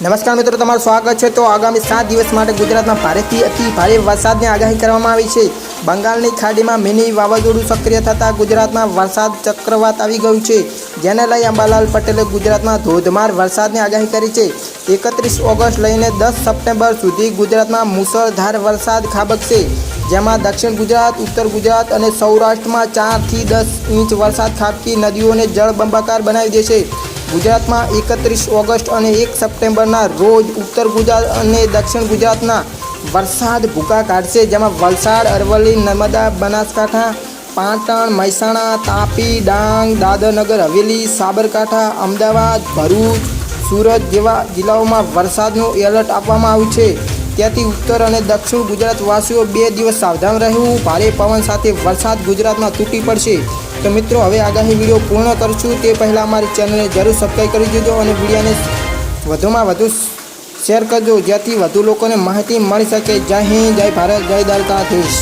નમસ્કાર મિત્રો, તમારું સ્વાગત છે. તો આગામી સાત દિવસ માટે ગુજરાતમાં ભારેથી અતિ ભારે વરસાદની આગાહી કરવામાં આવી છે. બંગાળની ખાડીમાં મિની વાવાઝોડું સક્રિય થતાં ગુજરાતમાં વરસાદ ચક્રવાત આવી ગયું છે. જેને લઈ અંબાલાલ પટેલે ગુજરાતમાં ધોધમાર વરસાદની આગાહી કરી છે. એકત્રીસ ઓગસ્ટ લઈને દસ સપ્ટેમ્બર સુધી ગુજરાતમાં મુસળધાર વરસાદ ખાબકશે. જેમાં દક્ષિણ ગુજરાત, ઉત્તર ગુજરાત અને સૌરાષ્ટ્રમાં ચારથી દસ ઇંચ વરસાદ ખાબકી નદીઓને જળબંબાકાર બનાવી દેશે. ગુજરાતમાં એકત્રીસ ઓગસ્ટ અને એક સપ્ટેમ્બરના રોજ ઉત્તર ગુજરાત અને દક્ષિણ ગુજરાતના વરસાદ ભૂકા કાઢશે, જેમાં વલસાડ, અરવલ્લી, નર્મદા, બનાસકાંઠા, પાટણ, મહેસાણા, તાપી, ડાંગ, દાદરનગર, હવેલી, સાબરકાંઠા, અમદાવાદ, ભરૂચ, સુરત જેવા જિલ્લાઓમાં વરસાદનું એલર્ટ આપવામાં આવ્યું છે. ત્યાંથી ઉત્તર અને દક્ષિણ ગુજરાત વાસીઓ બે દિવસ સાવધાન રહેવું. ભારે પવન સાથે વરસાદ ગુજરાતમાં તૂટી પડશે. તો મિત્રો, હવે આગાહી વીડિયો પૂર્ણ કરશું. તે પહેલાં અમારી ચેનલને જરૂર સબસ્ક્રાઈબ કરી દેજો અને વિડીયોને વધુમાં વધુ શેર કરજો, જેથી વધુ લોકોને માહિતી મળી શકે. જય હિન્દ, જય ભારત, જય દ્વારકાધીશ.